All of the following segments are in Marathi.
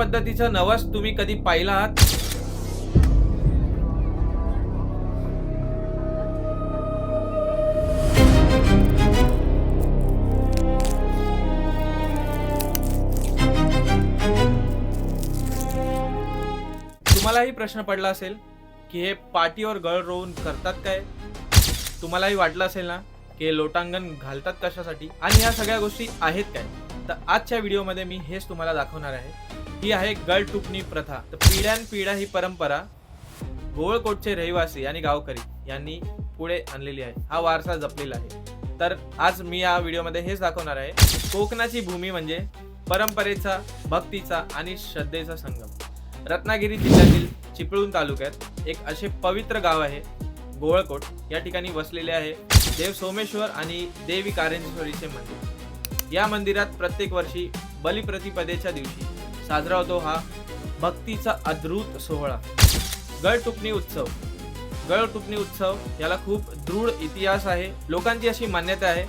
पद्धतीचं नवस तुम्ही कधी पाहिला आहात? तुम्हालाही प्रश्न पडला असेल की हे पाठीवर गळ रोवून करतात काय? तुम्हालाही वाटलं असेल ना की हे लोटांगण घालतात कशासाठी? आणि या सगळ्या गोष्टी आहेत काय? तर आजच्या व्हिडिओमध्ये मी हेच तुम्हाला दाखवणार आहे. ही आहे गळ टुकणी प्रथा. तर पिढ्यानपिढ्या ही परंपरा गोवळकोटचे रहिवासी आणि गावकरी यांनी पुढे आणलेली आहे. हा वारसा जपलेला आहे. तर आज मी या व्हिडिओमध्ये हेच दाखवणार आहे. कोकणाची भूमी म्हणजे परंपरेचा भक्तीचा आणि श्रद्धेचा संगम. रत्नागिरी जिल्ह्यातील चिपळूण तालुक्यात एक असे पवित्र गाव आहे गोवळकोट या ठिकाणी वसलेले आहे देव सोमेश्वर आणि देवी कारेंजेश्वरीचे मंदिर. या मंदिरात प्रत्येक वर्षी बलिप्रतिपदेच्या दिवशी साजरा होतो हा भक्तीचा अद्भुत सोहळा. गळटुपणी उत्सव. गळटुपणी उत्सव याला खूप दृढ इतिहास आहे. लोकांची अशी मान्यता आहे.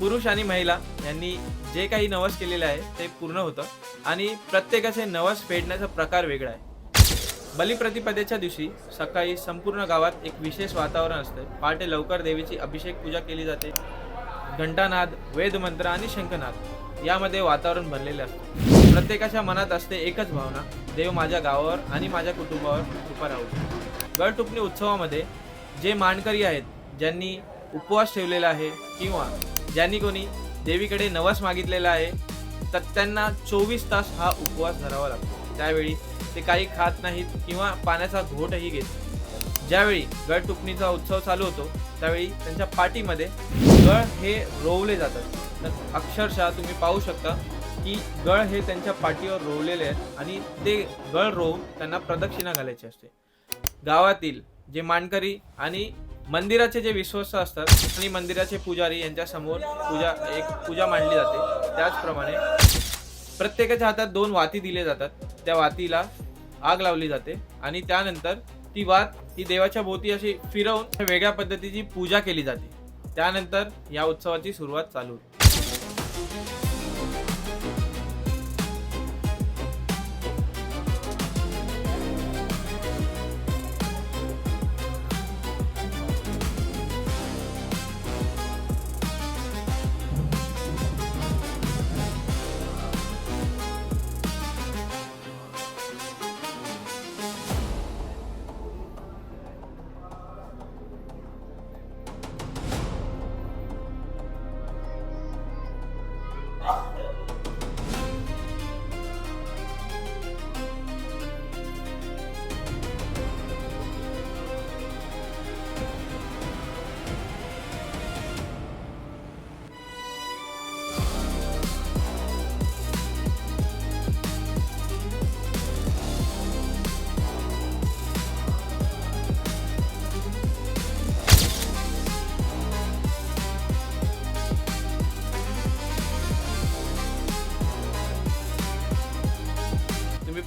पुरुष आणि महिला यांनी जे काही नवस केलेले आहे ते पूर्ण होतं आणि प्रत्येकाचे नवस फेडण्याचा प्रकार वेगळा आहे. बलिप्रतिपदेच्या दिवशी सकाळी संपूर्ण गावात एक विशेष वातावरण असते. पहाटे लवकर देवीची अभिषेक पूजा केली जाते. घंटानाद वेदमंत्र आणि शंखनाद यामध्ये वातावरण भरलेले असते. प्रत्येकाच्या मनात असते एकच भावना. देव माझ्या गावावर आणि माझ्या कुटुंबावर कृपा राहू. दे. उत्सवामध्ये जे मानकरी आहेत ज्यांनी उपवास ठेवलेला आहे किंवा ज्यांनी कोणी देवीकडे नवस मागितलेला आहे तर त्यांना चोवीस तास हा उपवास धरावा लागतो. त्यावेळी ते काही खात नाहीत किंवा पाण्याचा घोटही घेत ज्यावेळी गड टुकणीचा उत्सव चालू होतो त्यावेळी त्यांच्या पाठीमध्ये गळ हे रोवले जातात. तर अक्षरशः तुम्ही पाहू शकता की गळ हे त्यांच्या पाठीवर रोवलेले आहेत आणि ते गळ रोवून त्यांना प्रदक्षिणा घालायची असते. गावातील जे मानकरी आणि मंदिराचे जे विश्वस्त असतात आणि मंदिराचे पुजारी यांच्या समोर पूजा एक पूजा मांडली जाते. त्याचप्रमाणे प्रत्येकाच्या हातात दोन वाती दिले जातात. त्या वातीला आग लावली जाते आणि त्यानंतर ती वात ही देवाच्या भोवती अशी फिरवून वेगळ्या पद्धतीची पूजा केली जाते. त्यानंतर या उत्सवाची सुरुवात चालू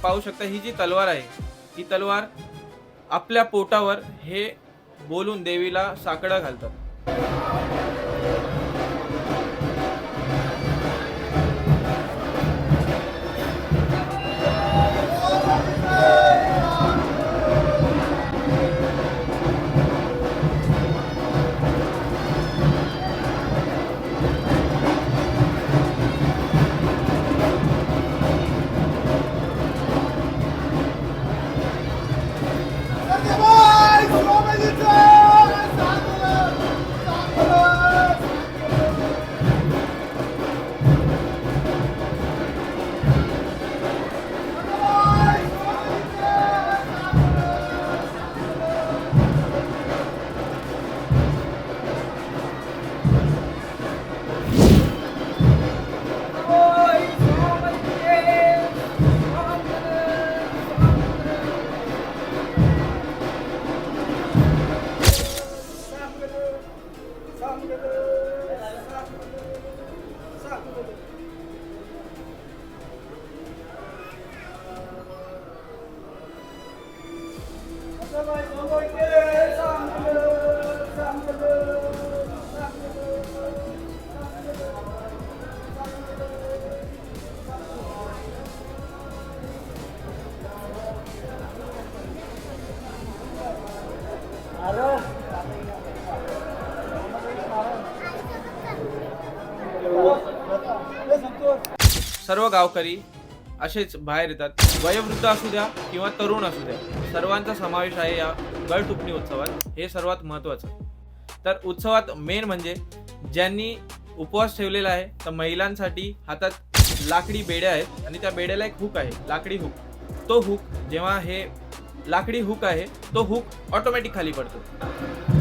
पाहू शकता ही जी तलवार आहे ही तलवार आपल्या पोटावर हे बोलून देवीला साकडं घालतात. गावकरी असेच बाहेर येतात. वयोवृद्ध असू द्या किंवा तरुण असू द्या सर्वांचा समावेश आहे या गळटुपणी उत्सवात. हे सर्वात महत्त्वाचं. तर उत्सवात मेन म्हणजे ज्यांनी उपवास ठेवलेला आहे तर महिलांसाठी हातात लाकडी बेड्या आहेत आणि त्या बेड्याला एक हुक आहे लाकडी हुक. तो हुक जेव्हा हे लाकडी हुक आहे तो हुक ऑटोमॅटिक खाली पडतो.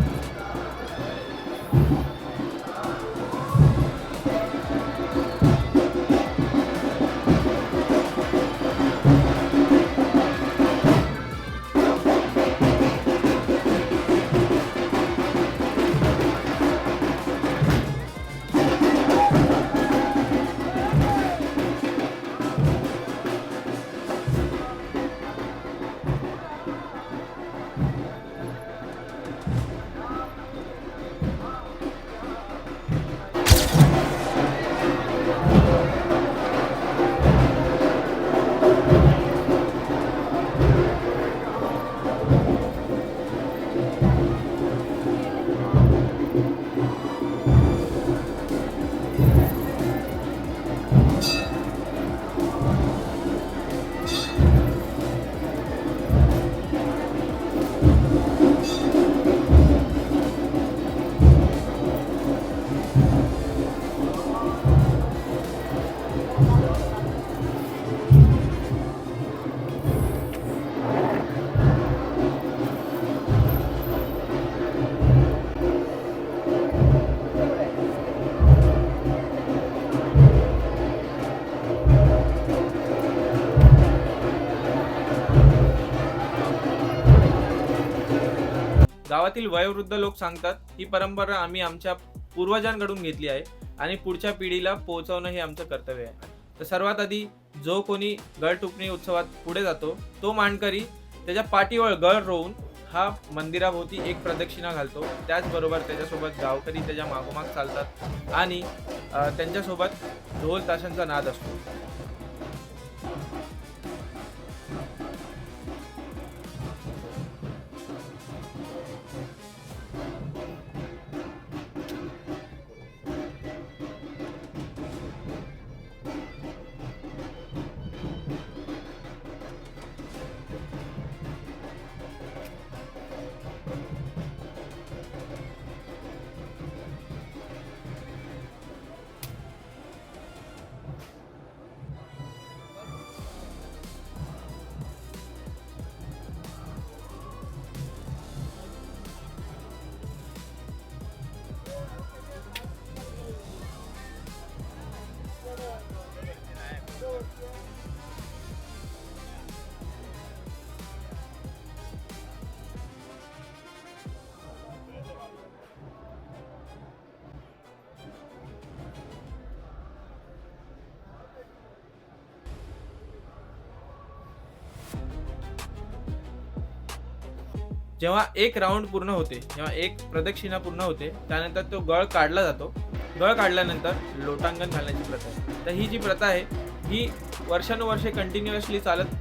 गावातील वयोवृद्ध लोक सांगतात ही परंपरा आम्ही आमच्या पूर्वजांकडून घेतली आहे आणि पुढच्या पिढीला पोहोचवणं हे आमचं कर्तव्य आहे. तर सर्वात आधी जो कोणी गळ टुकणी उत्सवात पुढे जातो तो मांडकरी त्याच्या पाठीवर गळ रोवून हा मंदिराभोवती एक प्रदक्षिणा घालतो. त्याचबरोबर त्याच्यासोबत गावकरी त्याच्या मागोमाग चालतात आणि त्यांच्यासोबत ढोल ताशांचा नाद असतो. जेव्हा एक राऊंड पूर्ण होते जेव्हा एक प्रदक्षिणा पूर्ण होते त्यानंतर तो गळ काढला जातो. गळ काढल्यानंतर लोटांगण घालण्याची प्रथा आहे. तर ही जी प्रथा आहे ही वर्षानुवर्षे कंटिन्युअसली चालत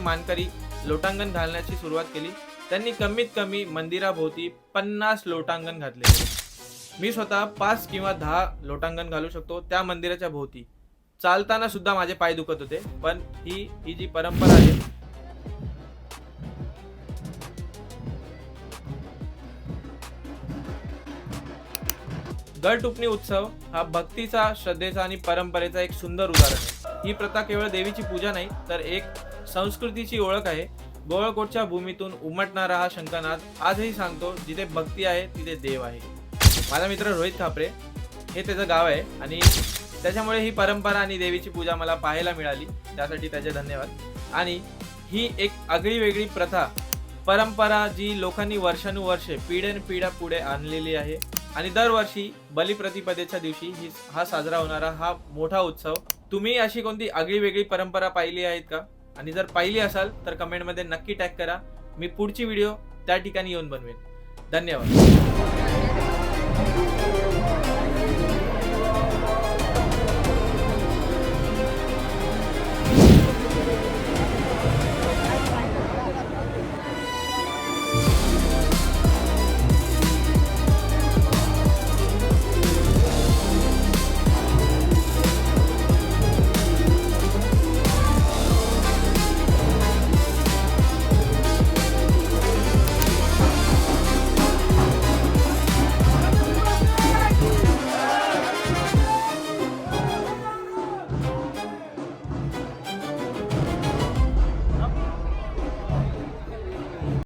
मंदिराचे मानकरी लोटांगण घालण्याची सुरुवात केली. त्यांनी कमीत कमी मंदिराभोवती पन्नास लोटांगण घातले. मी स्वतः पाच किंवा दहा लोटांगण घालू शकतो त्या मंदिराच्या भोवती. चालताना सुद्धा माझे पाय दुखत होते पण ही ही जी परंपरा आहे. गळटुपणी उत्सव हा भक्तीचा श्रद्धेचा आणि परंपरेचा एक सुंदर उदाहरण आहे. ही प्रथा केवळ देवीची पूजा नाही तर एक संस्कृतीची ओळख आहे. गोळकोटच्या भूमीतून उमटणारा हा शंकरनाथ आजही सांगतो जिथे भक्ती आहे तिथे देव आहे. माझा मित्र रोहित खापरे हे त्याचं गाव आहे आणि त्याच्यामुळे ही परंपरा आणि देवीची पूजा मला पाहायला मिळाली. त्यासाठी त्याचे धन्यवाद. आणि ही एक आगळी वेगळी प्रथा परंपरा जी लोकांनी वर्षानुवर्षे पिढ्यानपिढ्या पुढे आणलेली आहे. आणि दरवर्षी बलिप्रतिपदेच्या दिवशी ही हा साजरा होणारा हा मोठा उत्सव. तुम्ही अशी कोणती आगळी वेगळी परंपरा पाहिली आहेत का? आणि जर पाहिली असाल तर कमेंटमध्ये नक्की टॅग करा. मी पुढची व्हिडिओ त्या ठिकाणी येऊन बनवेन. धन्यवाद.